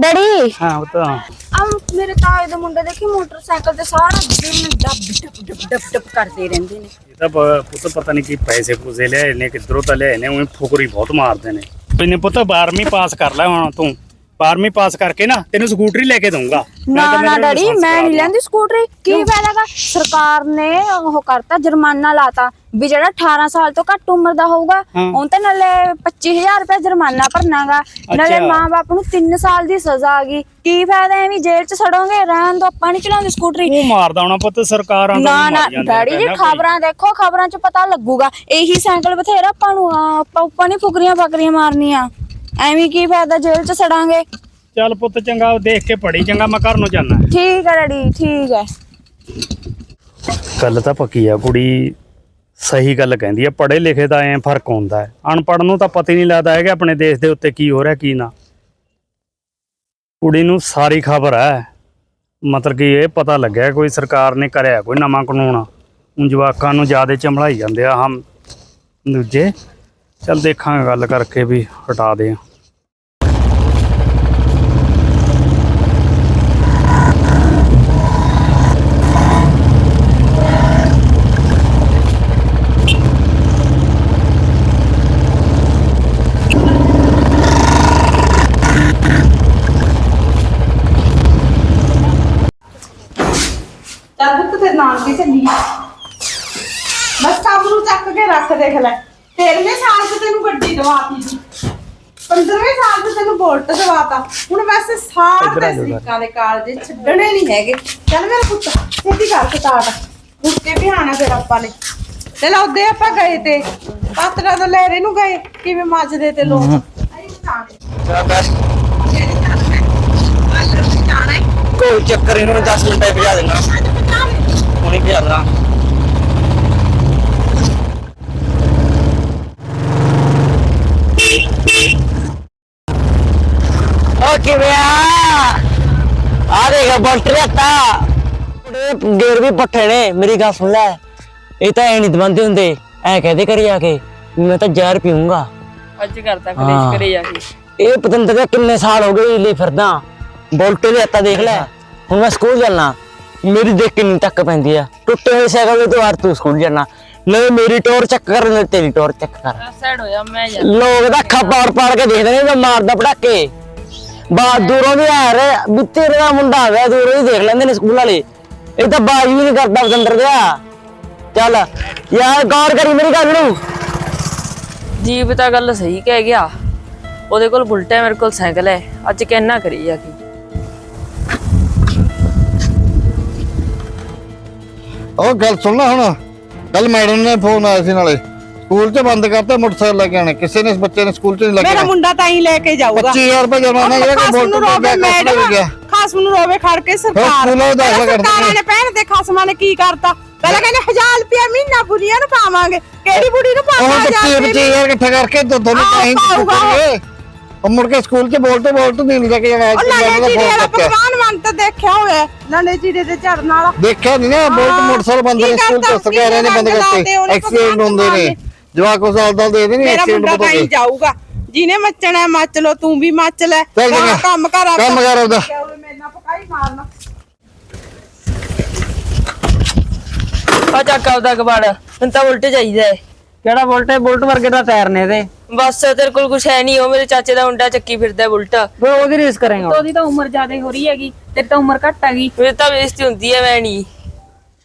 Daddy? ਹਾਂ ਉਹ ਤਾਂ ਆ ਮੇਰੇ ਤਾਏ ਦੇ ਮੁੰਡੇ ਦੇਖੀ ਮੋਟਰਸਾਈਕਲ ਤੇ ਸਾਰਾ ਦਿਨ ਡੱਬ ਡੱਬ ਡੱਬ ਡੱਬ ਡੱਬ ਕਰਦੇ ਰਹਿੰਦੇ ਨੇ। ਇਹ ਤਾਂ ਪ- ਪੁੱਤ ਪਤਾ ਨਹੀਂ ਕੀ ਪੈਸੇ ਪੂਸੇ ਲਿਆਏ ਨੇ ਕਿੱਧਰੋਂ ਤਾਂ ਲਿਆਏ ਨੇ ਉਹ ਫੁਕਰੀ ਬਹੁਤ ਮਾਰਦੇ ਨੇ। ਇਹਨੇ ਪੁੱਤ 12ਵੀਂ ਪਾਸ ਕਰ ਲੈ ਹੁਣ ਤੂੰ। 12ਵੀਂ ਪਾਸ ਕਰਕੇ ਨਾ ਤੈਨੂੰ ਸਕੂਟਰੀ ਲੈ ਕੇ ਦਊਂਗਾ। ਨਾ ਨਾ ਡੈਡੀ ਮੈਂ ਨਹੀਂ ਲੈਂਦੀ ਸਕੂਟਰੀ। ਕੀ ਫਾਇਦਾਗਾ ਸਰਕਾਰ ਨੇ ਉਹ ਕਰਤਾ ਜੁਰਮਾਨਾ ਲਾਤਾ ਵੀ ਜਿਹੜਾ 18 ਸਾਲ ਤੋਂ ਘੱਟ ਉਮਰ ਦਾ ਹੋਊਗਾ ਹਾਂ। ਉਹ ਤੇ ਨਾਲੇ 25000 ਰੁਪਏ ਜੁਰਮਾਨਾ ਭਰਨਾਗਾ। ਨਾਲੇ। ਮਾਂ-ਬਾਪ ਨੂੰ 3 ਸਾਲ ਦੀ ਸਜ਼ਾ ਆ ਗਈ। ਕੀ ਫਾਇਦਾ ਐ ਵੀ ਜੇਲ੍ਹ 'ਚ ਸੜੋਗੇ? ਰਹਿਣ ਤੋਂ ਆਪਾਂ ਨਹੀਂ ਚਲਾਉਂਦੇ ਸਕੂਟਰੀ। ਉਹ ਮਾਰਦਾ ਹੋਣਾ ਪੁੱਤ ਸਰਕਾਰਾਂ ਤੋਂ ਨਾ ਨਾ ਡੈਡੀ ਜੀ। ਖਬਰਾਂ ਦੇਖੋ ਖਬਰਾਂ 'ਚ ਪਤਾ ਲੱਗੂਗਾ। ਇਹੀ ਸਾਈਕਲ ਬਥੇਰਾ ਆਪਾਂ ਨੂੰ ਆਪਾਂ ਉੱਪਰ ਨਹੀਂ ਫੁਕਰੀਆਂ ਫਕਰੀਆਂ ਮਾਰਨੀਆਂ। ਐਵੇਂ ਕੀ ਫਾਇਦਾ ਜੇਲ੍ਹ 'ਚ ਸੜਾਂਗੇ? ਚੱਲ ਪੁੱਤ ਚੰਗਾ ਉਹ ਦੇਖ ਕੇ ਪੜੀ ਚੰਗਾ ਮੈਂ ਘਰ ਨੂੰ ਜਾਣਾ ਠੀਕ ਹੈ ਡੈਡੀ ਠੀਕ ਹੈ ਗੱਲ ਤਾਂ ਪੱਕੀ ਆ ਕੁੜੀ ਸਹੀ ਗੱਲ ਕਹਿੰਦੀ ਆ ਪੜ੍ਹੇ ਲਿਖੇ ਦਾ ਐ ਫ਼ਰਕ ਹੁੰਦਾ ਹੈ। ਅਨਪੜ੍ਹ ਨੂੰ ਤਾਂ ਪਤਾ ਹੀ ਨਹੀਂ ਲੱਗਦਾ ਹੈ ਕਿ ਆਪਣੇ ਦੇਸ਼ ਦੇ ਉੱਤੇ ਕੀ ਹੋ ਰਿਹਾ ਕੀ ਨਾ। ਕੁੜੀ ਨੂੰ ਸਾਰੀ ਖਬਰ ਹੈ। ਮਤਲਬ ਕਿ ਇਹ ਪਤਾ ਲੱਗਿਆ ਕੋਈ ਸਰਕਾਰ ਨੇ ਕਰਿਆ ਕੋਈ ਨਵਾਂ ਕਾਨੂੰਨ। ਹੁਣ ਜਵਾਕਾਂ ਨੂੰ ਜ਼ਿਆਦਾ ਚੰਬਲਾਈ ਜਾਂਦੇ ਆ ਹਮ ਦੂਜੇ। ਚੱਲ ਦੇਖਾਂਗੇ ਗੱਲ ਕਰਕੇ ਵੀ ਹਟਾ ਦੇ ਚੱਲ ਪੁੱਤ ਤੇ ਨਾਲ ਕੇ ਚੱਲੀ ਬਸ ਕੰਮ ਨੂੰ ਚੱਕ ਕੇ ਰੱਖ ਦੇਖ ਲੈ। 13ਵੇਂ ਸਾਲ 'ਚ ਤੈਨੂੰ ਗੱਡੀ ਦਵਾਤੀ ਸੀ। 15ਵੇਂ ਸਾਲ 'ਚ ਤੈਨੂੰ ਬੋਲਟ ਦਵਾਤਾ। ਹੁਣ ਵੈਸੇ ਸਾਰੇ ਸਰੀਕਾਂ ਦੇ ਕਾਲਜੇ ਛੱਡਣੇ ਨਹੀਂ ਹੈਗੇ। ਚੱਲ ਮੇਰਾ ਪੁੱਤ ਛੇਤੀ ਕਰ ਸਟਾਰਟ ਕੇ ਬਿਹਾਣਾ ਫਿਰ ਆਪਾਂ ਨੇ। ਚਲ ਉਹਦੇ ਆਪਾਂ ਗਏ ਤੇ। ਪਾਤਰਾ ਤੋਂ ਲਹਿਰੇ ਨੂੰ ਗਏ। ਕਿਵੇਂ ਮੱਜਦੇ ਤੇ ਲੋਕ? ਅਸੀਂ ਜਾਣੇ ਕੋਈ ਚੱਕਰ ਇਹਨੂੰ 10 ਮਿੰਟਾਂ ਭਜਾ ਦੇਣਾ ਹੁਣੇ ਭਜਾ ਦੇਣਾ ਓ ਕਿਵੇਂ ਆ? ਆ ਦੇਖ ਬੰਟ ਰਿਹਾ ਉਹਦੇ ਗੇਰ ਵੀ ਪੱਠੇ ਨੇ ਮੇਰੀ ਗੱਲ ਸੁਣ ਲੈ। ਇਹ ਤਾਂ ਐ ਨਹੀਂ ਦਵੰਦੇ ਹੁੰਦੇ ਐ ਕਹਦੇ ਕਰੀ ਆ ਕੇ ਵੀ ਮੈਂ ਤਾਂ ਜ਼ਹਿਰ ਪੀਊਂਗਾ। ਅੱਜ ਕਰਤਾ। ਕਲੇਸ਼ ਕਰੇ ਜਾ ਕੇ। ਇਹ ਪਤੰਦਰ ਕਿੰਨੇ ਸਾਲ ਹੋ ਗਏ ਲਈ ਫਿਰਦਾ। ਬੋਲਟੇ ਦੇ ਹੱਤਾ ਦੇਖ ਲੈ। ਹੁਣ ਮੈਂ ਸਕੂਲ ਜਾਣਾ ਮੇਰੀ ਦੇਖ ਕਿੰਨੀ ਤੱਕ ਪੈਂਦੀ ਆ। ਟੁੱਟੇ ਹੋਏ ਸਾਈਕਲ ਤੇ ਵਾਰ ਤੂੰ ਸਕੂਲ ਜਾਣਾ। ਲੈ ਮੇਰੀ ਟੋਰ ਚੱਕ ਕਰ ਲੈ ਤੇਰੀ ਟੋਰ ਚੱਕ ਕਰ। ਹੋਇਆ ਮੈਂ ਲੋਕ ਤਾਂ ਅੱਖਾਂ ਪਾੜ ਪਾੜ ਕੇ ਦੇਖਦੇ ਨੇ ਮੈਂ ਮਾਰਦਾ ਪੜਾਕੇ ਬਾਹਰ ਦੂਰੋਂ ਵੀ ਆ ਰਿਹਾ ਵੀ ਤੇਰੇ ਦਾ ਮੁੰਡਾ ਆ ਗਿਆ ਦੂਰੋਂ ਹੀ ਦੇਖ ਲੈਂਦੇ ਨੇ ਸਕੂਲ ਵਾਲੇ। ਇਹ ਤਾਂ ਬਾਜ ਵੀ ਨਹੀਂ ਕਰਦਾ ਪਤੰਦਰ ਦਿਆ ਚੱਲ ਯਾਰ ਗੌਰ ਕਰੀ ਮੇਰੀ ਗੱਲ ਨੂੰ। ਜੀਵ ਤਾਂ ਗੱਲ ਸਹੀ ਕਹਿ ਗਿਆ। ਉਹਦੇ ਕੋਲ ਬੁਲਟ ਹੈ ਮੇਰੇ ਕੋਲ ਸਾਈਕਲ ਹੈ। ਅੱਜ ਕਹਿਣਾ ਕਰੀ ਜਾ ਕੇ। ਉਹ ਗੱਲ ਸੁਣ ਲੈ ਹੁਣ। ਕੱਲ ਮੈਡਮ ਨੇ ਫੋਨ ਆਇਆ ਸੀ ਨਾਲੇ। ਸਕੂਲ 'ਚ ਬੰਦ ਕਰਤਾ ਮੋਟਰਸਾਈਕਲ ਲੈ ਕੇ ਆਣੇ ਕਿਸੇ ਨੇ ਬੱਚੇ ਨੇ ਸਕੂਲ 'ਚ ਨਹੀਂ ਲੈ ਕੇ ਮੇਰਾ ਆਉਣਾ। ਮੁੰਡਾ ਤਾਂ ਹੀ ਲੈ ਕੇ ਜਾਊਗਾ। 25000 ਰੁਪਏ ਜੁਰਮਾਨਾ ਜਿਹੜਾ ਕਿ ਬੋਲਟ ਨੂੰ ਤੇ ਰੋਵੇ ਮੈਡਮ ਗਿਆ ਖਸਮ ਨੂੰ ਰੋਵੇ ਖੜ ਕੇ ਸਰਕਾਰ। ਸਕੂਲੋਂ ਦਾਖਲਾ ਸਰਕਾਰਾਂ। ਨੇ ਪਹਿਨ ਤੇ ਖਸਮਾਂ ਨੇ ਕੀ ਕਰਤਾ? ਪਹਿਲਾਂ ਕਹਿੰਦੇ 1000 ਰੁਪਏ ਮਹੀਨਾ ਬੁੜੀਆਂ ਨੂੰ ਪਾਵਾਂਗੇ। ਕਿਹੜੀ ਬੁੜੀ ਨੂੰ ਉਹ ਪਾਵਾਂਗੇ 25 25000 ਇਕੱਠਾ ਕਰਕੇ ਦੋ ਦੋਨੇ ਕਹੀਂ ਪਾਊਗਾ ਉਹ। ਉਹ ਮੁੜ ਕੇ ਸਕੂਲ 'ਚ ਬੋਲਟ ਬੋਲਟ ਨਹੀਂ ਲੈ ਕੇ ਜਾਣਾ ਉਹ ਲਾਲੇ ਜੀ ਦਾ ਭਗਵਾਨ ਮਨ ਤਾਂ ਦੇਖਿਆ ਹੋਇਆ ਲਾਲੇ ਜੀ ਦੇ ਝੜਨ ਵਾਲਾ। ਦੇਖਿਆ ਨਹੀਂ ਨਾ ਬੋਲਟ ਹਾਂ, ਮੋਟਰਸਾਈਕਲ ਬੰਦ ਨੇ ਸਕੂਲ 'ਚ ਕਰਤਾ, ਸਰਕਾਰਾਂ ਨੇ ਬੰਦ ਕਰਤੇ ਐਕਸੀਡੈਂਟ ਹੁੰਦੇ ਨੇ। ਜਵਾਕੋ ਸਾਲ ਦਾ ਦੇ ਨਹੀਂ ਮੇਰਾ ਐਕਸੀਡੈਂਟ ਮੁੰਡਾ ਤਾਂ ਹੀ ਪਤਾ ਜਾਊਗਾ ਜਿਹਨੇ ਮੱਚਣਾ ਮੱਚ ਲੋ ਤੂੰ ਵੀ ਮੱਚ ਲੈ। ਕੰਮ ਕਰ ਆਪਦਾ। ਕੰਮ ਕਰ ਆਪਦਾ। ਮੇਰੇ ਨਾਲ ਪਕਾਈ ਮਾਰਨਾ। ਆ ਚੱਕ ਆਪਦਾ ਕਬਾੜ ਮੈਨੂੰ ਤਾਂ ਉਲਟ ਚਾਹੀਦਾ ਹੈ। ਕਿਹੜਾ ਬੁਲਟ ਹੈ? ਬੁਲਟ ਵਰਗੇ ਦਾ ਟਾਇਰ ਨੇ ਇਹਦੇ। ਬਸ ਤੇਰੇ ਕੋਲ ਕੁਛ ਹੈ ਨਹੀਂ ਉਹ ਮੇਰੇ ਚਾਚੇ ਦਾ ਮੁੰਡਾ ਚੱਕੀ ਫਿਰਦਾ ਹੈ ਬੁਲਟ। ਵੇ ਉਹਦੀ ਰੇਸ ਕਰੇਗਾ ਉਹਦੀ ਤਾਂ ਉਮਰ ਜ਼ਿਆਦਾ ਹੋ ਰਹੀ ਹੈਗੀ ਤੇਰੀ ਤਾਂ ਉਮਰ ਘੱਟ ਹੈਗੀ। ਮੇਰੇ ਤਾਂ ਬੇਇੱਜ਼ਤੀ ਹੁੰਦੀ ਹੈ ਮੈਂ ਨਹੀਂ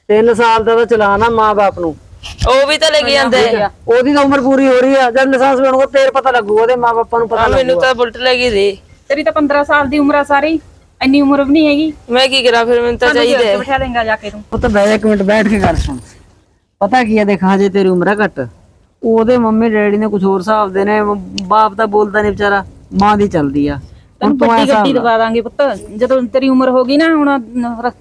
3 ਸਾਲ ਦਾ ਤਾਂ ਚਲਾਣਾ ਮਾਂ-ਬਾਪ ਨੂੰ। ਉਹ ਵੀ ਤਾਂ ਲੈ ਕੇ ਜਾਂਦਾ ਹੈ। ਉਹਦੀ ਤਾਂ ਉਮਰ ਪੂਰੀ ਹੋ ਰਹੀ ਆ ਜਦ ਲਾਇਸੈਂਸ ਬਣੂਗਾ ਫੇਰ ਪਤਾ ਲੱਗੂਗਾ ਉਹਦੇ ਮਾਂ-ਬਾਪਾਂ ਨੂੰ ਪਤਾ ਮੈਨੂੰ ਤਾਂ ਬੁਲਟ ਲੈ ਕੇ ਦੇ। ਤੇਰੀ ਤਾਂ 15 ਸਾਲ ਦੀ ਉਮਰ ਆ ਸਾਰੀ ਇੰਨੀ ਉਮਰ ਵੀ ਨਹੀਂ ਹੈਗੀ। ਮੈਂ ਕੀ ਕਰਾਂ ਫਿਰ ਮੈਨੂੰ ਤਾਂ ਚਾਹੀਦਾ ਹੈ। ਬਿਠਾ ਦੇਂਗਾ ਜਾ ਕੇ ਤੂੰ। ਉਹ ਤਾਂ ਬਹਿ ਇੱਕ ਮਿੰਟ ਬੈਠ ਕੇ ਗੱਲ ਸੁਣ। ਪਤਾ ਕੀ ਆ ਦੇਖ ਹਜੇ ਤੇਰੀ ਉਮਰ ਆ ਘੱਟ। ਉਹਦੇ ਮੰਮੀ ਡੈਡੀ ਨੇ ਕੁਝ ਹੋਰ ਹਿਸਾਬ ਦੇ ਨੇ ਬਾਪ ਤਾਂ ਬੋਲਦਾ ਨਹੀਂ ਵਿਚਾਰਾ ਮਾਂ ਦੀ ਚੱਲਦੀ ਆ। ਹੁਣ ਤੈਨੂੰ ਤੂੰ ਐਸਾ ਗੱਡੀ ਦਵਾ ਦਾਂਗੇ ਪੁੱਤ। ਜਦੋਂ ਤੇਰੀ ਉਮਰ ਹੋ ਗਈ ਨਾ ਹੁਣ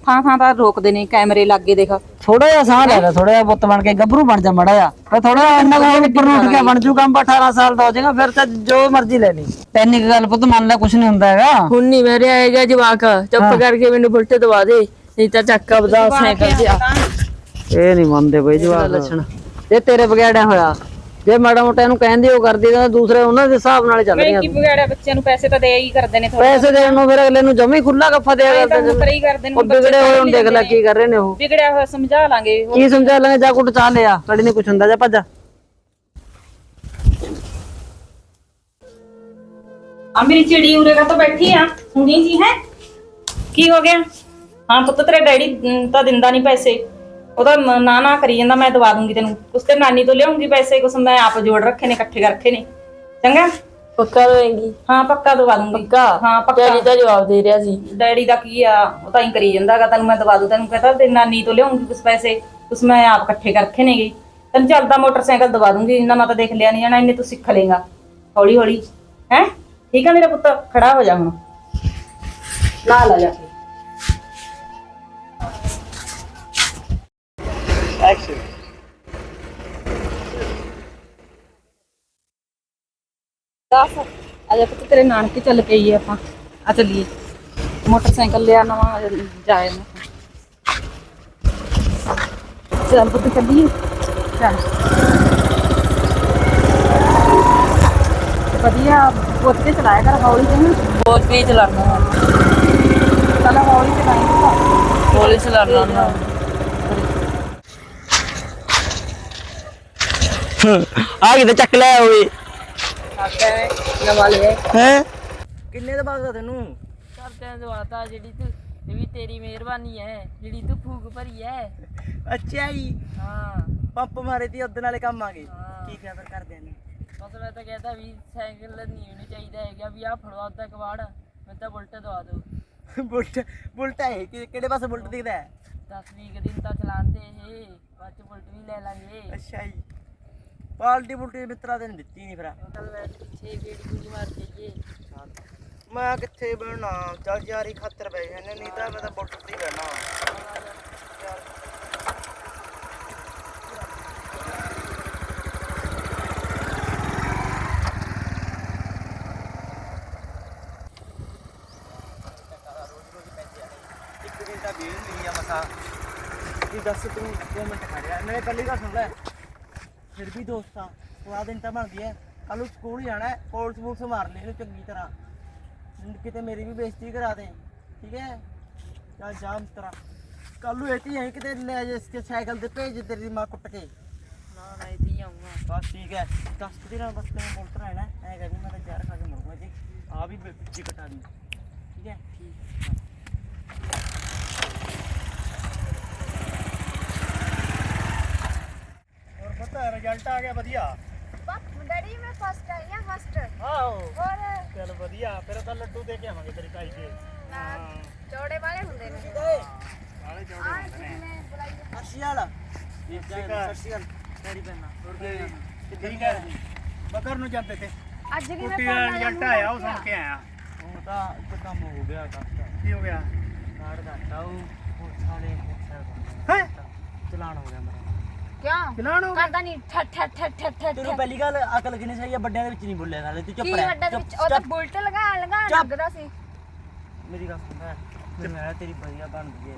ਥਾਂ ਥਾਂ ਤਾਂ ਰੋਕਦੇ ਨੇ ਕੈਮਰੇ ਲੱਗੇ ਦੇਖ। ਥੋੜਾ ਜਿਹਾ ਸਾਹ ਲੈ ਲੈ ਥੋੜਾ ਜਿਹਾ ਪੁੱਤ ਬਣ ਕੇ ਗੱਭਰੂ ਬਣ ਜਾ ਮੜਾ ਜਾ ਫਿਰ ਥੋੜਾ ਜਿਹਾ ਇੰਨਾ ਕੋਲ ਉੱਪਰ ਉੱਠ ਕੇ ਬਣ ਜੂ ਕੰਮ 18 ਸਾਲ ਦਾ ਹੋ ਜਾਏਗਾ ਫਿਰ ਤਾਂ ਜੋ ਮਰਜ਼ੀ ਲੈ ਲਈ। ਤੈਨੂੰ ਇੱਕ ਗੱਲ ਪੁੱਤ ਮੰਨ ਲੈ ਕੁਝ ਨਹੀਂ ਹੁੰਦਾ ਹੈਗਾ। ਹੁਣ ਨਹੀਂ ਮੇਰੇ ਆਏਗਾ ਜਵਾਕ ਚੁੱਪ ਕਰਕੇ ਮੈਨੂੰ ਬੁਲਟ ਦਵਾ ਦੇ ਨਹੀਂ ਤਾਂ ਚੱਕ ਆਪਦਾ ਸਾਈਕਲ ਤੇ ਆ। ਇਹ ਨਹੀਂ ਮੰਨਦੇ ਬਈ ਜਵਾਬ ਲੱਛਣ। ਇਹ ਤੇਰੇ ਬਗੈੜਿਆ ਹੋਇਆ। ਜੇ ਮਾੜਾ ਮੋਟਾ ਇਹਨੂੰ ਕਹਿੰਦੇ ਉਹ ਕਰਦੇ ਤਾਂ ਦੂਸਰੇ ਉਹਨਾਂ ਦੇ ਹਿਸਾਬ ਨਾਲ ਚੱਲ ਮੈਂ ਰਹੀਆਂ ਕੀ ਵਿਗਾੜਿਆ ਬੱਚਿਆਂ ਨੂੰ ਪੈਸੇ ਤਾਂ ਦੇ ਹੀ ਕਰਦੇ ਨੇ ਥੋੜੇ ਪੈਸੇ ਦੇਣ ਨੂੰ ਫਿਰ ਅਗਲੇ ਨੂੰ ਜਮੇ ਖੁੱਲਾ ਗੱਫਾ ਦਿਆ ਤਾਂ ਕਰਦੇ ਮੁਕਰ ਹੀ ਕਰਦੇ ਨੇ ਉਹ ਵਿਗੜੇ ਹੋਏ ਹੁਣ ਦੇਖ ਲੈ ਕੀ ਕਰ ਰਹੇ ਨੇ ਉਹ। ਵਿਗੜਿਆ ਹੋਇਆ ਸਮਝਾ ਲਾਂਗੇ ਕੀ ਸਮਝਾ ਲਾਂਗੇ? ਜਾ ਕੁੱਟ ਚਾਹ ਲਿਆ। ਕੜੀ ਨਹੀਂ ਕੁਛ ਹੁੰਦਾ। ਜਾ ਭੱਜ ਆ ਮੇਰੀ ਚਿੜੀ ਉਰੇ ਕਾ ਤਾਂ ਬੈਠੀ ਆ? ਹੁਣੀ ਜੀ ਹੈ? ਕੀ ਹੋ ਗਿਆ? ਹਾਂ ਪੁੱਤ ਤੇਰਾ ਡੈਡੀ ਤਾਂ ਦਿੰਦਾ ਨਹੀਂ ਪੈਸੇ। ਉਹਦਾ ਮ- ਨਾ ਨਾ ਕਰੀ ਜਾਂਦਾ ਮੈਂ ਦਵਾ ਦੂੰਗੀ ਤੈਨੂੰ। ਉਸ ਤੇ ਨਾਨੀ ਤੋਂ ਲਿਆਉਂਗੀ ਪੈਸੇ ਕੁਛ ਮੈਂ ਆਪ ਜੋੜ ਰੱਖੇ ਨੇ ਇਕੱਠੇ ਕਰ ਰੱਖੇ ਨੇ। ਚੰਗਾ? ਪੱਕਾ ਦੋਏਂਗੀ ਹਾਂ ਪੱਕਾ ਦਵਾ ਦੂੰਗੀ। ਪੱਕਾ? ਹਾਂ ਡੈਡੀ ਪੱਕਾ ਤਾਂ ਜਵਾਬ ਦੇ ਰਿਹਾ ਸੀ। ਡੈਡੀ ਦਾ ਕੀ ਆ ਉਹ ਤਾਂ ਹੀ ਕਰੀ ਜਾਂਦਾਗਾ ਤੈਨੂੰ ਮੈਂ ਦਵਾ ਦੂੰ ਤੈਨੂੰ ਕਹਤਾ ਤੇ ਨਾਨੀ ਤੋਂ ਲਿਆਉਂਗੀ ਕੁਛ ਪੈਸੇ ਕੁਛ ਮੈਂ ਆਪ ਇਕੱਠੇ ਕਰ ਰੱਖੇ ਨੇਗੇ। ਤੈਨੂੰ ਚੱਲਦਾ ਮੋਟਰਸਾਈਕਲ ਦਵਾ ਦੂੰਗੀ ਇੰਨਾ ਮੈਂ ਤਾਂ ਦੇਖ ਲਿਆ ਨਹੀਂ ਜਾਣਾ ਇੰਨੇ ਤੂੰ ਸਿੱਖ ਲੇਗਾ ਹੌਲੀ ਹੌਲੀ ਹੈ? ਠੀਕ ਆ ਮੇਰਾ ਪੁੱਤ ਖੜਾ ਹੋ ਜਾ ਹੁਣ। ਲਾ ਲਾ ਜਾ। ਕੇ ਦੱਸ ਅਜੇ ਪੁੱਤ ਤੇਰੇ ਨਾਨਕੇ ਚੱਲ ਪਈਏ ਆਪਾਂ। ਆ ਚੱਲੀਏ। ਮੋਟਰਸਾਈਕਲ ਲਿਆ ਨਵਾਂ ਜਾਏ ਨਾ। ਚੱਲ ਪੁੱਤ ਚੱਲੀਏ। ਚੱਲ। ਵਧੀਆ ਪੁੱਤ ਕੇ ਚਲਾਇਆ ਕਰ ਹੌਲੀ ਜਿਹੀ ਬਹੁਤ ਵੀ ਚਲਾਣਾ ਚੱਲ ਹੌਲੀ ਚਲਾਈ। ਹੌਲੀ ਚਲਾਣਾ ਨਾ ਆ ਕਿਤੇ ਚੱਕ ਲਿਆ ਓਏ। ਹੈ ਕਿੰਨੇ ਦਾ ਬਾਗਦਾ ਤੈਨੂੰ? ਕਰਦਿਆਂ ਦਵਾਤਾ ਜਿਹੜੀ ਤੂੰ ਇਹ ਵੀ ਤੇਰੀ ਮਿਹਰਬਾਨੀ ਹੈ ਜਿਹੜੀ ਤੂੰ ਫੂਕ ਭਰੀ ਹੈ। ਅੱਛਾ ਜੀ। ਹਾਂ। ਪੰਪ ਮਾਰੇ ਤੀ ਉਹਦੇ ਨਾਲੇ ਕੰਮ ਆ ਗਏ। ਹਾਂ। ਕੀ ਕਰਾਂ ਫਿਰ ਕਰਦੇ ਨੇ? ਬਸ ਮੈਂ ਤਾਂ ਕਹਿੰਦਾ ਵੀ ਸਾਈਕਲ ਨਹੀਂ ਹੋਣੀ ਚਾਹੀਦਾ ਹੈਗਾ ਵੀ ਆਹ ਫੜਵਾ ਦਾ ਕਵਾੜ ਮੈਂ ਤਾਂ ਬੁਲਟ ਦਵਾ ਦਿਓ ਬੁਲਟ ਬੁਲਟ ਹੈ ਕਿ- ਕਿਹੜੇ ਪਾਸੇ ਬੁਲਟ ਦਿਖਦਾ ਹੈ? 10 ਵੀਹ ਕੁ ਦਿਨ ਤਾਂ ਚਲਾਉਂਦੇ ਇਹ ਬਾਅਦ ਚ ਬੁਲਟ ਵੀ ਲੈ ਲਾਂਗੇ। ਅੱਛਾ ਜੀ। ਪਾਲਟੀ ਬੁਲਟੀ ਮਿੱਤਰਾ ਤੇ ਨੀ ਦਿੱਤੀ ਨਹੀਂ ਫਿਰ। ਚੱਲ ਮੈਂ ਪਿੱਛੇ ਗੇੜੀ ਗੂੜੀ ਮਾਰ ਜਾਈਏ ਮੈਂ ਕਿੱਥੇ ਬਹਿਣਾ? ਚੱਲ ਯਾਰੀ ਖਾਤਰ ਬਹਿ ਜਾਂਦੇ ਨਹੀਂ ਤਾਂ ਮੈਂ ਤਾਂ ਬੁਲਟ ਤੇ ਹੀ ਬਹਿਣਾ। ਇੱਕ ਦਿਨ ਤਾਂ ਵੇਲ ਨਹੀਂ ਆ ਮਸਾ। ਕੀ ਦੱਸ ਤੂੰ 2 ਮਿੰਟ ਖੜਿਆ ਮੇਰੇ ਪਹਿਲੀ ਗੱਲ ਸੁਣ ਲੈ। ਫਿਰ ਵੀ ਦੋਸਤਾਂ ਥੋੜਾ ਦਿਨ ਤਾਂ ਬਣਦੀ ਹੈ ਕੱਲ ਨੂੰ ਸਕੂਲ ਜਾਣਾ ਹੈ ਕੋਲਸ ਬੁਕਸ ਮਾਰ ਲੈ ਇਹਨੂੰ ਚੰਗੀ ਤਰ੍ਹਾਂ। ਕਿਤੇ ਮੇਰੀ ਵੀ ਬੇਇੱਜ਼ਤੀ ਕਰਾ ਦੇ ਠੀਕ ਹੈ ਚੱਲ ਜਾ ਮਿੱਤਰਾ। ਕੱਲ ਨੂੰ ਇੱਥੇ ਆਈ ਕਿਤੇ ਲੈ ਜਾ ਇਸਕੇ ਸਾਈਕਲ ਤੇ ਭੇਜ ਤੇਰੀ ਮਾਂ ਕੁੱਟ ਕੇ। ਨਾ ਨਾ ਇੱਥੇ ਹੀ ਆਉਂਗਾ ਬਸ ਠੀਕ ਹੈ ਦਸ ਕੁ ਦਿਨਾਂ ਬਸ ਤੈਨੂੰ ਬੋਲਟ ਰਹਿਣਾ ਐ। ਕਹਿੰਦੀ ਮੈਂ ਤਾਂ ਜ਼ਹਿਰ ਖਾ ਕੇ ਮਰੂੰਗਾ ਜੀ। ਆ ਵੀ ਪਿੱਛੇ ਕਟਾ ਦੀ। ਠੀਕ ਹੈ। ਹੋਰ ਪਤਾ ਰਿਜ਼ਲਟ ਆ ਗਿਆ ਵਧੀਆ। ਡੈਡੀ ਮੈਂ ਫਸਟ ਆਈ ਆ ਫਸਟ ਆਹੋ। ਹੋਰ? ਚੱਲ ਵਧੀਆ ਫਿਰ ਤਾਂ ਲੱਡੂ ਦੇ ਕੇ ਆਵਾਂਗੇ ਤੇਰੀ ਤਾਈ ਦੇ। ਚੌੜੇ ਵਾਲੇ ਹੁੰਦੇ ਨੇ। ਨਾਲੇ ਜੋੜੇ ਹੁੰਦੇ ਨੇ। ਅਸ਼ੀਆਲ ਸਸ਼ੀਆਲ ਤੇਰੀ ਪੈਣਾ ਠੀਕ ਹੈ ਬਕਰ ਨੂੰ ਜਾਂਦੇ ਤੇ। ਅੱਜ ਕਿਵੇਂ ਕੁੱਟੀ ਦਾ ਰਿਜ਼ਲਟ ਆਇਆ ਉਹ ਸੁਣ ਕੇ ਆਇਆ। ਉਹ ਤਾਂ ਇੱਕ ਕੰਮ ਹੋ ਗਿਆ ਕਾਸਟਾ ਕੀ ਹੋ ਗਿਆ? ਕਾਰਡ ਦਾ ਟਾਉ ਪੁਲਿਸ ਵਾਲੇ ਮੋਟਰਸਾਈਕਲ ਹੈ? ਚਲਾਨ ਹੋ ਗਿਆ ਮੇਰਾ। ਕਿਉਂ? ਚਲਾਣ ਹੋ ਗਿਆ ਕਰਦਾ ਨਹੀਂ ਠੱਠ ਠੱਠ ਠੱਠ ਠੱਠ ਠੱਠ। ਤੈਨੂੰ ਪਹਿਲੀ ਗੱਲ ਅਕਲ ਕਿੰਨੀ ਸਹੀ ਆ? ਵੱਡਿਆਂ ਦੇ ਵਿੱਚ ਨਹੀਂ ਬੋਲਿਆ ਨਾਲੇ ਤੂੰ ਚੁੱਪ ਕੀ ਰਹਿ ਵੱਡਾ ਚੁੱਪ- ਵਿੱਚ? ਉਹ ਤਾਂ ਚੁੱਪ। ਬੁਲਟ ਲਗਾ ਲਗਾ ਚੁੱਪ। ਲੱਗਦਾ ਸੀ। ਮੇਰੀ ਗੱਲ ਸੁਣ ਲੈ ਤੇ ਮੈਂ ਤੇਰੀ ਵਧੀਆ ਬਣਦੀ ਏ।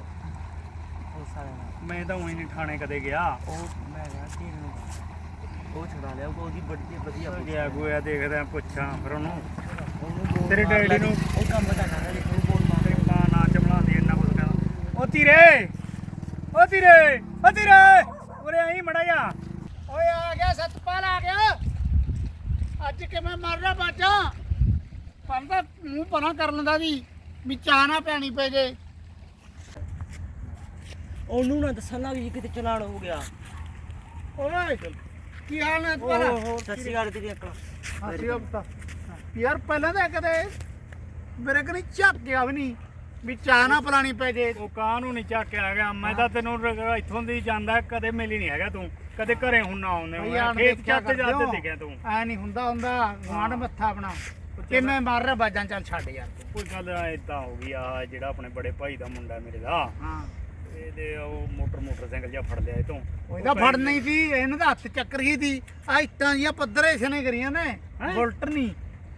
ਪੁਲਿਸ ਵਾਲੇ ਨਾਲ। ਮੈਂ ਤਾਂ ਉਹੀ ਨਹੀਂ ਥਾਣੇ ਕਦੇ ਗਿਆ। ਉਹ ਮੈਂ ਕਿਹਾ ਧੀਰ ਨੂੰ ਉਹ ਛੁਡਾ ਲਿਆ ਉਹ ਉਹਦੀ ਬੜੀ ਵਧੀਆ ਪੁਲਿਸ ਗਿਆ ਗੋਇਆ ਦੇਖਦਾ ਪੁੱਛਾਂ ਫਿਰ ਉਹਨੂੰ। ਉਹਨੂੰ ਬੋਲ ਤੇਰੇ ਮਾਰ ਡੈਡੀ ਲੈ। ਨੂੰ- ਉਹ ਕੰਮ ਤਾਂ ਕਰਦਾ ਜੇ ਤੂੰ ਬੋਲ ਮਾਰ ਤੇਰੀ ਮਾਂ ਨਾ ਚਮਲਾਉਂਦੀ ਇੰਨਾ ਕੁਝ ਕਹਿੰਦਾ ਉਰੇ ਆਈ ਮੜਾ ਜਾ। ਓਏ ਆ ਗਿਆ ਸਤਪਾਲ ਆ ਗਿਆ। ਅੱਜ ਕਿਵੇਂ ਮਰ ਰਿਹਾ ਬਾਜਾ ਪੰਦਾ ਮੂੰਹ ਪਰਾਂ ਕਰ ਲੈਂਦਾ ਦੀ ਵੀ ਚਾਹ ਨਾ ਪੈਣੀ ਪੈ ਜੇ। ਉਹਨੂੰ ਨਾ ਦੱਸਣਾ ਵੀ ਕਿਤੇ ਚਲਾਨ ਹੋ ਗਿਆ। ਓਏ ਕੀ ਹਾਲ ਨੇ ਓਹ ਤੇਰਾ ਹੋ ਸਤਿ ਸ਼੍ਰੀ ਅਕਾਲ ਤੇਰੀ ਅਕਲ। ਹਾਸੀ ਬਤਾ ਯਾਰ ਪਹਿਲਾਂ ਤਾਂ ਕਦੇ ਮੇਰੇ ਕਨੀ ਝਾਕਿਆ ਵੀ ਨਹੀਂ। ਵੀ ਚਾਹ ਨਾ ਪਲਾਣੀ ਪੈ ਜੇ। ਉਹ ਕਾਹਨੂੰ ਨਹੀਂ ਚੱਕਿਆ ਗਿਆ? ਮੈਂ ਤਾਂ ਤੈਨੂੰ ਰ- ਇੱਥੋਂ ਦੀ ਜਾਂਦਾ ਕਦੇ ਮਿਲੀ ਨਹੀਂ ਹੈਗਾ ਤੂੰ। ਕਦੇ ਘਰੇ ਹੁਣ ਨਾ ਆਉਂਦੇ ਖੇਤ ਦੇਖਿਆ ਚੱਤ ਜਾਂਦੇ ਦਿਖਿਆ ਤੂੰ ਐ ਨਹੀਂ ਹੁੰਦਾ ਹੁੰਦਾ ਗੁਆਂਢ ਮੱਥਾ ਆਪਣਾ। ਕਿਵੇਂ ਮਾਰ ਰਿਹਾ ਬਾਜਾਂ ਚੱਲ ਛੱਡ ਯਾਰ ਤੂੰ। ਕੋਈ ਗੱਲ ਏਦਾਂ ਹੋ ਗਈ ਆ ਜਿਹੜਾ ਆਪਣੇ ਬੜੇ ਭਾਈ ਦਾ ਮੁੰਡਾ ਮੇਰੇ ਦਾ। ਹਾਂ। ਇਹਦੇ ਉਹ ਮੋਟਰ ਮੋਟਰਸਾਈਕਲ ਜਿਹਾ ਫੜ ਲਿਆ ਇਹ ਤੋਂ ਉਹਦਾ ਫੜ ਨਹੀਂ ਸੀ ਇਹਨੂੰ ਤਾਂ ਹੱਥ ਚੱਕਰ ਗਈ ਸੀ। ਆ ਇੱਟਾਂ ਜੀਆਂ ਪੱਧਰੇ ਸਨੇ ਕਰੀਆਂ ਨੇ। ਬੁਲਟ ਨਹੀਂ।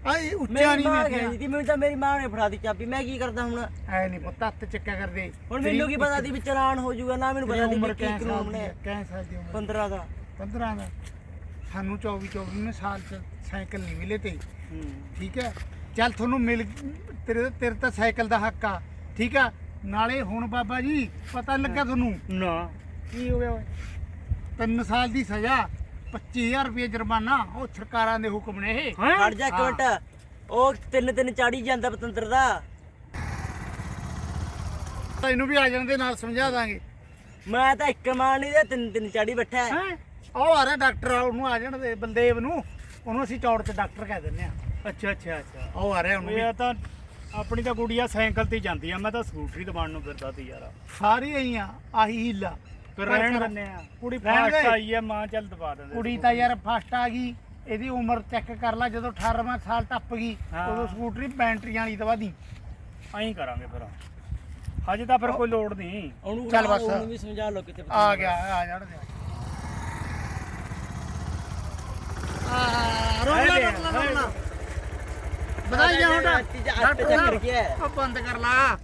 ਆ ਇਹ ਉੱਚਾ ਮੇਰੀ ਨਹੀਂ ਮਾਂ ਕਹਿੰਦੀ ਸੀ ਮੈਨੂੰ ਤਾਂ ਮੇਰੀ ਮਾਂ ਨੇ ਫੜਾ ਦੀ ਚਾਬੀ ਮੈਂ ਕੀ ਕਰਦਾ ਹੁਣ? ਐ ਨਹੀਂ ਪੁੱਤ ਹੱਥ ਚੱਕਿਆ ਕਰਦੇ। ਹੁਣ ਮੈਨੂੰ ਕੀ ਪਤਾ ਸੀ ਵੀ ਚਲਾਨ ਹੋ ਜਾਊਗਾ ਨਾ ਮੈਨੂੰ ਪਤਾ ਸੀ ਉਮਰ ਕੀ ਕਾਨੂੰਨ ਦੀ ਹੈ ਹੈ ਕਿੰਨੇ ਸਾਲ ਦੀ ਉਮਰ। 15 ਦਾ। 15 ਦਾ। ਸਾਨੂੰ 24 24 ਸਾਲ ਚ ਸਾਈਕਲ ਨਹੀਂ ਮਿਲੇ ਤੇ। ਠੀਕ ਹੈ? ਚੱਲ ਤੁਹਾਨੂੰ ਮਿਲ ਤੇਰੇ ਤੇਰੇ ਤਾਂ ਸਾਈਕਲ ਦਾ ਹੱਕ ਆ। ਠੀਕ ਆ? ਨਾਲੇ ਹੁਣ ਬਾਬਾ ਜੀ ਪਤਾ ਨੀ ਲੱਗਾ ਤੁਹਾਨੂੰ? ਨਾ। ਕੀ ਹੋ ਗਿਆ ਓਏ? ਤਿੰਨ ਸਾਲ ਦੀ ਸਜ਼ਾ। 25000 ਰੁਪਏ ਜੁਰਮਾਨਾ ਉਹ ਸਰਕਾਰਾਂ ਦੇ ਹੁਕਮ ਨੇ ਇਹ। ਹਟ ਜਾ ਇੱਕ ਮਿੰਟ। ਉਹ ਤਿੰਨ ਤਿੰਨ ਚਾੜੀ ਜਾਂਦਾ ਪਤੰਦਰ ਦਾ। ਤੈਨੂੰ ਵੀ ਆ ਜਾਣ ਦੇ ਨਾਲ ਸਮਝਾ ਦਾਂਗੇ। ਮੈਂ ਤਾਂ ਇੱਕ ਮਾਰ ਨਹੀਂ ਦੇ ਤਿੰਨ ਤਿੰਨ ਚਾੜੀ ਬੈਠਾ ਹੈ। ਹੈ? ਉਹ ਆ ਰਿਹਾ ਡਾਕਟਰ ਆ ਉਹਨੂੰ ਆ ਜਾਣ ਦੇ ਬਲਦੇਵ ਨੂੰ। ਉਹਨੂੰ ਅਸੀਂ ਚੌੜ ਤੇ ਡਾਕਟਰ ਕਹਿ ਦਿੰਦੇ ਆ ਅੱਛਾ ਅੱਛਾ ਅੱਛਾ। ਉਹ ਆ ਰਿਹਾ ਉਹਨੂੰ ਵੀ। ਇਹ ਤਾਂ ਆਪਣੀ ਤਾਂ ਗੁੜੀਆ ਸਾਈਕਲ ਤੇ ਹੀ ਜਾਂਦੀ ਆ ਮੈਂ ਤਾਂ ਸਕੂਟਰੀ ਦਬਾਉਣ ਨੂੰ ਫਿਰਦਾ ਸੀ ਯਾਰ। ਸਾਰੀ ਆਈ ਆ ਆਹੀ ਹੀਲਾ। ਫਿਰ ਰਹਿਣ ਦਿੰਦੇ ਆ। ਕੁੜੀ ਰਹਿਣ ਫਾਸਟ ਦੇ। ਆਈ ਆ ਮਾਂ ਚੱਲ ਦਬਾ ਦਿੰਦੇ ਕੁੜੀ ਤਾਂ ਯਾਰ ਫਸਟ ਆ ਗਈ ਇਹਦੀ ਉਮਰ ਚੈੱਕ ਕਰ ਲੈ ਜਦੋਂ 18ਵਾਂ ਸਾਲ ਟੱਪ ਗਈ ਹਾਂ। ਉਦੋਂ ਸਕੂਟਰੀ ਬੈਟਰੀਆਂ ਵਾਲੀ ਦਵਾ ਦੀ। ਐਂ ਕਰਾਂਗੇ ਫਿਰ ਹਜੇ ਤਾਂ ਫਿਰ ਕੋਈ ਲੋੜ ਨਹੀਂ। ਉਹਨੂੰ ਚੱਲ ਬਸ। ਉਹਨੂੰ ਵੀ ਸਮਝਾ ਲਓ ਕਿਤੇ ਆ ਗਿਆ ਆ ਜਾਣ ਦੇ। ਆ ਲੈ ਰੋਕ ਲੈ ਵਧਾਈਆਂ ਹੁਣ। ਚੱਕਰ ਗਿਆ ਉਹ ਬੰਦ ਕਰ ਲਾ।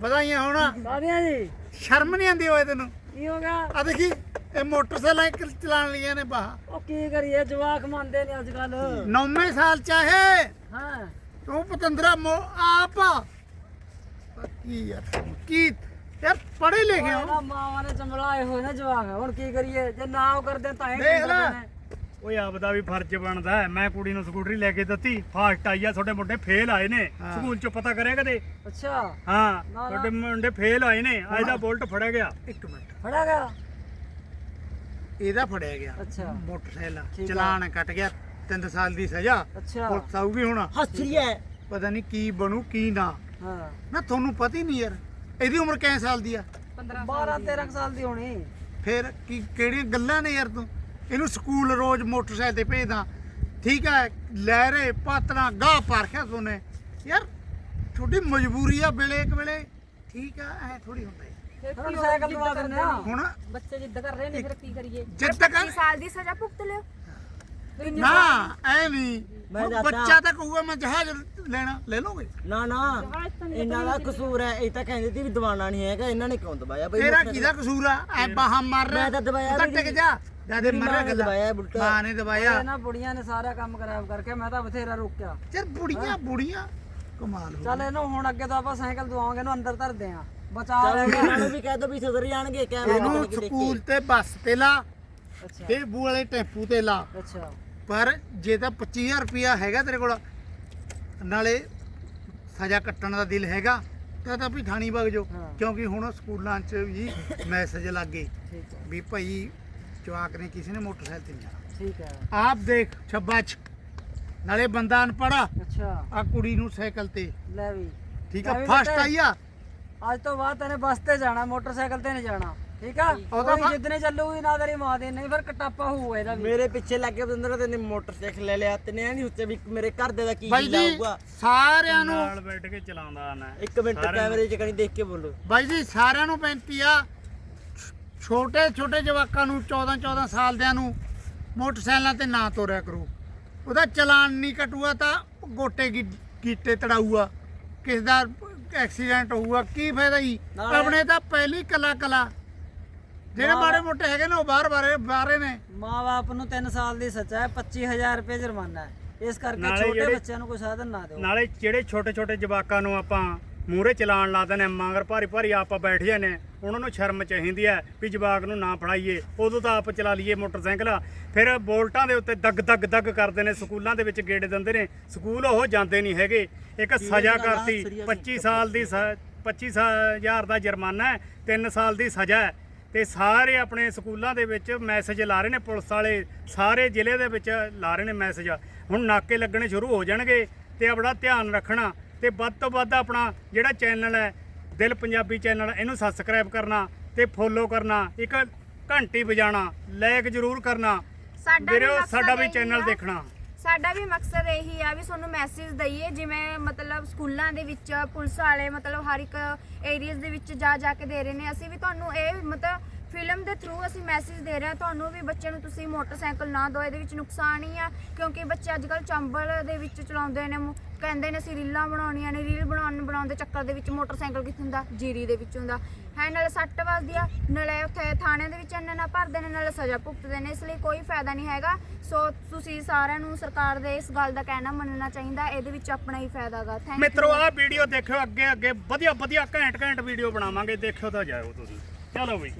ਵਧਾਈਆਂ ਹੁਣ। ਸਾਰਿਆਂ ਜੀ। ਸ਼ਰਮ ਨਹੀਂ ਆਉਂਦੀ ਓਏ ਤੈਨੂੰ। ਕੀ ਹੋ ਗਿਆ? ਆ ਦੇਖੀ ਇਹ ਮੋਟਰਸਾਈਕਲ ਚਲਾਣ ਲਈਆਂ ਨੇ ਬਾਹ। ਉਹ ਕੀ ਕਰੀਏ ਜਵਾਕ ਮੰਨਦੇ ਨੇ ਅੱਜ ਕੱਲ ਨੌਵੇਂ ਸਾਲ ਚਾਹੇ ਹਾਂ। ਤੂੰ ਪਤੰਦਰਾ ਮੋ ਆਪ। ਕੀ ਯਾਰ ਕੀ ਯਾਰ ਪੜੇ ਲਿਖੇ ਹੋ? ਮਾਵਾਂ ਨੇ ਚੰਬਲਾਏ ਹੋਏ ਨੇ ਜਵਾਕ ਹੁਣ ਕੀ ਕਰੀਏ? ਜੇ ਨਾ ਉਹ ਕਰਦੇ ਤਾਂ ਹੀ ਦੇਖ ਲੈ। ਓਏ ਆਪਦਾ ਵੀ ਫਰਜ਼ ਬਣਦਾ ਹੈ। ਮੈਂ ਕੁੜੀ ਨੂੰ ਸਕੂਟਰੀ ਲੈ ਕੇ ਦਿੱਤੀ ਫਾਸਟ ਆਈ ਆ ਤੁਹਾਡੇ ਮੁੰਡੇ ਫੇਲ ਆਏ ਨੇ। ਸਕੂਲ ਚ ਪਤਾ ਕਰਿਆ ਕਦੇ? ਅੱਛਾ। ਹਾਂ ਨਾ। ਤੁਹਾਡੇ ਮੁੰਡੇ ਫੇਲ ਆਏ ਨੇ ਅੱਜ ਦਾ ਬੁਲਟ ਫੜਿਆ ਗਿਆ। ਇੱਕ ਮਿੰਟ। ਫੜਾ ਗਿਆ? ਇਹਦਾ ਫੜਿਆ ਗਿਆ। ਅੱਛਾ। ਮੋਟਰਸਾਈਕਲ ਠੀਕ ਆ। ਚਲਾਨ ਕੱਟ ਗਿਆ। 3 ਸਾਲ ਦੀ ਸਜ਼ਾ। ਅੱਛਾ। ਪੁਲਿਸ ਆਊਗੀ ਹੁਣ। ਹੱਸੀ ਹੈ ਪਤਾ ਨਹੀਂ ਕੀ ਬਣੂ ਕੀ ਨਾ। ਹਾਂ। ਨਾ ਤੁਹਾਨੂੰ ਪਤਾ ਹੀ ਨਹੀਂ ਯਾਰ। ਇਹਦੀ ਉਮਰ ਕਿੰਨੇ ਸਾਲ ਦੀ ਆ? 12 13 ਸਾਲ ਦੀ ਹੋਣੀ। ਫਿਰ ਕੀ ਕਿਹੜੀਆਂ ਗੱਲਾਂ ਨੇ ਯਾਰ ਤੂੰ? ਇਹਨੂੰ ਸਕੂਲ ਰੋਜ਼ ਮੋਟਰਸਾਈਕਲ ਤੇ ਭੇਜਦਾ। ਠੀਕ ਹੈ ਲਹਿਰੇ ਪਾਤਣਾ ਗਾਹ ਪਾਰਖਿਆ ਤੋਨੇ ਯਾਰ ਤੁਹਾਡੀ ਮਜਬੂਰੀ ਆ ਵੇਲੇ ਇੱਕ ਵੇਲੇ। ਠੀਕ ਆ ਐ ਥੋੜੀ ਹੁੰਦਾ ਹੈ। ਹੁਣ ਸਾਈਕਲ ਦਵਾ ਦਿੰਦੇ ਆ ਹੁਣ ਬੱਚੇ ਜਿੱਦ ਕਰ ਰਹੇ ਨੇ ਫਿਰ ਕੀ ਕਰੀਏ? ਜਿੱਦ ਤੱਕ 25 ਸਾਲ ਦੀ ਸਜ਼ਾ ਭੁਗਤ ਲਿਓ। ਨਾ ਐ ਨਹੀਂ। ਬੱਚਾ ਤਾਂ ਕਹੂਗਾ ਮੈਂ ਜਹਾਜ਼ ਲੈਣਾ ਲੈ ਲਓਗੇ? ਨਾ ਨਾ। ਇਹਨਾਂ ਦਾ ਕਸੂਰ ਹੈ ਇਹ ਤਾਂ ਕਹਿੰਦੇ ਸੀ ਵੀ ਦਵਾਨਾ ਨਹੀਂ ਹੈਗਾ ਇਹਨਾਂ ਨੇ ਕਿਉਂ ਦਵਾਇਆ ਬਈ ਤੇਰਾ ਕਿਹਦਾ ਕਸੂਰ ਆ? ਐ ਬਾਹਾਂ ਮਾਰ ਰਿਹਾ। ਮੈਂ ਤਾਂ ਵੀ ਟਿਕ। ਜਾ। ਦਾਦੇ ਮੇਰੀ ਮਰ ਮਾਂ ਰਿਹਾ ਨੇ ਗੱਲਾਂ। ਮਾਂ ਨੇ ਦਬਾਇਆ। ਇਹਨਾਂ ਬੁੜੀਆਂ ਨੇ ਸਾਰਾ ਕੰਮ ਖਰਾਬ ਕਰਕੇ ਮੈਂ ਤਾਂ ਬਥੇਰਾ ਰੋਕਿਆ। ਯਾਰ ਬੁੜੀਆਂ ਬੁੜੀਆਂ? ਕਮਾਲ ਹੋ ਚੱਲ ਇਹਨੂੰ ਹੁਣ ਅੱਗੇ ਤੋਂ ਆਪਾਂ ਸਾਈਕਲ ਦਵਾਵਾਂਗੇ ਇਹਨੂੰ ਅੰਦਰ ਧਰਦੇ ਆ ਬਚਾ ਲੈਗੇ ਇਹਨਾਂ ਨੂੰ ਵੀ ਕਹਿ ਦੋ ਵੀ ਸੁਧਰ ਜਾਣਗੇ ਕੈਮਰਾ ਇਹਨੂੰ ਸਕੂਲ ਤੇ ਬੱਸ ਤੇ ਲਾ ਅੱਛਾ। ਤੇ ਬੂ ਵਾਲੇ ਟੈਂਪੂ ਤੇ ਲਾ। ਅੱਛਾ। ਪਰ ਜੇ ਤਾਂ 25000 ਰੁਪਿਆ ਹੈਗਾ ਤੇਰੇ ਕੋਲ ਨਾਲੇ ਸਜ਼ਾ ਕੱਟਣ ਦਾ ਦਿਲ ਹੈਗਾ ਤਾਂ ਤਾਂ ਵੀ ਥਾਣੀ ਵਗ ਜਾਓ। ਕਿਉਂਕਿ ਹੁਣ ਸਕੂਲਾਂ 'ਚ ਵੀ ਮੈਸੇਜ ਲੱਗ ਗਏ ਵੀ ਭਾਈ ਜਵਾਕ ਨੇ ਕਿਸੇ ਨੇ ਮੋਟਰਸਾਈਕਲ ਤੇ ਨਹੀਂ ਜਾਣਾ। ਠੀਕ ਹੈ। ਆਪ ਦੇਖ ਛੱਬਾ ਚ। ਨਾਲੇ ਬੰਦਾ ਅਨਪੜਾ ਅੱਛਾ। ਆ ਕੁੜੀ ਨੂੰ ਸਾਈਕਲ ਤੇ। ਲੈ ਵੀ। ਠੀਕ ਲੈ ਆ ਵੀ ਫਸਟ ਬੇਟੇ। ਆਈ ਆ। ਅੱਜ ਤੋਂ ਬਾਅਦ ਤੈਨੇ ਬੱਸ ਤੇ ਜਾਣਾ ਮੋਟਰਸਾਈਕਲ ਤੇ ਨਹੀਂ ਜਾਣਾ। ਠੀਕ ਆ? ਉਹਦਾ ਉਹਦਾ ਜਿੱਦਨੇ ਚੱਲੂਗੀ ਨਾ ਤੇਰੀ ਮਾਂ ਦੇ ਨਹੀਂ ਫਿਰ ਕਟਾਪਾ ਹੋਊਗਾ ਇਹਦਾ ਵੀ। ਮੇਰੇ ਪਿੱਛੇ ਲੱਗ ਕੇ ਬੰਦਰ ਤੈਨੇ ਮੋਟਰਸਾਈਕਲ ਲੈ ਲਿਆ। ਤੈਨੇ ਨਹੀਂ ਉੱਤੇ ਵੀ ਮੇਰੇ ਘਰ ਦੇ ਦਾ ਕੀ ਬਾਈ ਜੀ ਸਾਰਿਆਂ ਨੂੰ ਨਾਲ ਬੈਠ ਕੇ ਚਲਾਉਂਦਾ ਨਾ ਇੱਕ ਮਿੰਟ ਕੈਮਰੇ 'ਚ ਕਣੀ ਦੇਖ ਕੇ ਬੋਲੋ। ਬਾਈ ਜੀ ਸਾਰਿਆਂ ਨੂੰ ਬੇਨਤੀ ਆ ਛੋਟੇ ਛੋਟੇ ਜਵਾਕਾਂ ਨੂੰ 14 14 ਸਾਲ ਦਿਆਂ ਨੂੰ ਮੋਟਰਸਾਈਕਲਾਂ ਤੇ ਨਾ ਤੋਰਿਆ ਕਰੋ। ਉਹਦਾ ਚਲਾਨ ਨਹੀਂ ਕਟੂਆ ਤਾਂ ਗੋਟੇ ਗੀਟੇ ਤੜਾਊਗਾ ਕਿਸ ਦਾ ਐਕਸੀਡੈਂਟ ਹੋਊਗਾ ਕੀ ਫਾਇਦਾ ਜੀ? ਆਪਣੇ ਤਾਂ ਪਹਿਲੀ ਕਲਾ ਕਲਾ। ਜਿਹੜੇ ਮਾੜੇ ਮੋਟੇ ਹੈਗੇ ਨੇ ਉਹ ਬਾਹਰ ਬਾਰੇ ਬਾਹਰੇ ਨੇ। ਮਾਂ-ਬਾਪ ਨੂੰ 3 ਸਾਲ ਦੀ ਸਜ਼ਾ ਹੈ 25000 ਰੁਪਏ ਜੁਰਮਾਨਾ ਹੈ। ਇਸ ਕਰਕੇ ਛੋਟੇ ਬੱਚਿਆਂ ਨੂੰ ਕੋਈ ਸਾਧਨ ਨਾ ਦਿਓ। ਨਾਲੇ ਜਿਹੜੇ ਛੋਟੇ ਛੋਟੇ ਜਵਾਕਾਂ ਨੂੰ ਆਪਾਂ ਮੂਹਰੇ ਚਲਾਣ ਲਾ ਦਿੰਦੇ ਮਗਰ ਭਾਰੀ ਭਾਰੀ ਆਪਾਂ ਬੈਠ ਜਾਂਦੇ ਉਹਨਾਂ ਨੂੰ ਸ਼ਰਮ ਚਾਹੀਦੀ ਹੈ ਵੀ ਜਵਾਕ ਨੂੰ ਨਾ ਫੜਾਈਏ। ਉਦੋਂ ਤਾਂ ਆਪ ਚਲਾ ਲਈਏ ਮੋਟਰਸਾਈਕਲ। ਫਿਰ ਬੋਲਟਾਂ ਦੇ ਉੱਤੇ ਦਗ ਦਗ ਦਗ ਕਰਦੇ ਨੇ ਸਕੂਲਾਂ ਦੇ ਵਿੱਚ ਗੇੜੇ ਦਿੰਦੇ ਨੇ। ਸਕੂਲ ਉਹ ਜਾਂਦੇ ਨਹੀਂ ਹੈਗੇ। ਇੱਕ ਸਜ਼ਾ ਕਰਤੀ। 25 ਸਾਲ ਦੀ ਸ- 25 ਹਜ਼ਾਰ ਦਾ ਜੁਰਮਾਨਾ ਹੈ 3 ਸਾਲ ਦੀ ਸਜ਼ਾ ਹੈ। ਤੇ ਸਾਰੇ ਆਪਣੇ ਸਕੂਲਾਂ ਦੇ ਵਿੱਚ ਮੈਸੇਜ ਲਾ ਰਹੇ ਨੇ ਪੁਲਿਸ ਵਾਲੇ ਸਾਰੇ ਜ਼ਿਲ੍ਹੇ ਦੇ ਵਿੱਚ ਲਾ ਰਹੇ ਨੇ ਮੈਸੇਜ। ਹੁਣ ਨਾਕੇ ਲੱਗਣੇ ਸ਼ੁਰੂ ਹੋ ਜਾਣਗੇ ਤੇ ਆਪਣਾ ਧਿਆਨ ਰੱਖਣਾ। ਤੇ ਵੱਧ ਤੋਂ ਵੱਧ ਆਪਣਾ ਜਿਹੜਾ ਚੈਨਲ ਹੈ ਦਿਲ ਪੰਜਾਬੀ ਚੈਨਲ ਇਹਨੂੰ ਸਬਸਕ੍ਰਾਈਬ ਕਰਨਾ ਤੇ ਫੋਲੋ ਕਰਨਾ ਇੱਕ ਘੰਟੀ ਵਜਾਣਾ ਲਾਇਕ ਜ਼ਰੂਰ ਕਰਨਾ। ਸਾਡਾ ਵੀ ਵੀਰੋ ਸਾਡਾ ਵੀ ਚੈਨਲ। ਦੇਖਣਾ। ਸਾਡਾ ਵੀ ਮਕਸਦ ਇਹੀ ਆ ਵੀ ਤੁਹਾਨੂੰ ਮੈਸੇਜ ਦਈਏ ਜਿਵੇਂ ਮਤਲਬ ਸਕੂਲਾਂ ਦੇ ਵਿੱਚ ਪੁਲਿਸ ਵਾਲੇ ਮਤਲਬ ਹਰ ਇੱਕ ਏਰੀਆਜ਼ ਦੇ ਵਿੱਚ ਜਾ ਜਾ ਕੇ ਦੇ ਰਹੇ ਨੇ। ਅਸੀਂ ਵੀ ਤੁਹਾਨੂੰ ਇਹ ਮਤਲਬ ਫਿਲਮ ਦੇ ਥਰੂ ਅਸੀਂ ਮੈਸੇਜ ਦੇ ਰਹੇ ਹਾਂ। ਤੁਹਾਨੂੰ ਵੀ ਬੱਚਿਆਂ ਨੂੰ ਤੁਸੀਂ ਮੋਟਰਸਾਈਕਲ ਨਾ ਦਿਓ, ਇਹਦੇ ਵਿੱਚ ਨੁਕਸਾਨ ਹੀ ਆ, ਕਿਉਂਕਿ ਬੱਚੇ ਅੱਜ ਕੱਲ ਚੰਬਲ ਦੇ ਵਿੱਚ ਚਲਾਉਂਦੇ ਨੇ, ਮੁ- ਕਹਿੰਦੇ ਨੇ ਅਸੀਂ ਰੀਲਾਂ ਬਣਾਉਣੀਆਂ ਨੇ, ਰੀਲ ਬਣਾਉਣ ਬਣਾਉਣ ਦੇ ਚੱਕਰ ਦੇ ਵਿੱਚ ਮੋਟਰਸਾਈਕਲ ਕਿੱਥੇ ਹੁੰਦਾ? ਜੀਰੀ ਦੇ ਵਿੱਚ ਹੁੰਦਾ। ਹੈ ਨਾਲੇ ਸੱਟ ਵੱਜਦੀ ਆ, ਨਾਲੇ ਉੱਥੇ ਥਾਣੇ ਦੇ ਵਿੱਚ ਇੰਨਾ ਨਾ ਭਰਦੇ ਨੇ, ਨਾਲੇ ਸਜ਼ਾ ਭੁਗਤਦੇ ਨੇ, ਇਸ ਲਈ ਕੋਈ ਫਾਇਦਾ ਨਹੀਂ ਹੈਗਾ। ਸੋ ਤੁਸੀਂ ਸਾਰਿਆਂ ਨੂੰ ਸਰਕਾਰ ਦੇ ਇਸ ਗੱਲ ਦਾ ਕਹਿਣਾ ਮੰਨਣਾ ਚਾਹੀਦਾ, ਇਹਦੇ ਵਿੱਚ ਆਪਣਾ ਹੀ ਫਾਇਦਾ ਗਾ। ਥੈਂਕ ਮਿੱਤਰੋ, ਆਹ ਵੀਡੀਓ ਦੇਖਿਓ ਅੱਗੇ ਅੱਗੇ ਵਧੀਆ ਵਧੀਆ ਘੈਂਟ ਘੈਂਟ ਵੀਡੀਓ ਬਣਾਵਾਂਗੇ, ਦੇਖਿਓ ਤਾਂ ਜਾਇਓ ਤੁਸੀਂ। ਚਲੋ ਬਈ।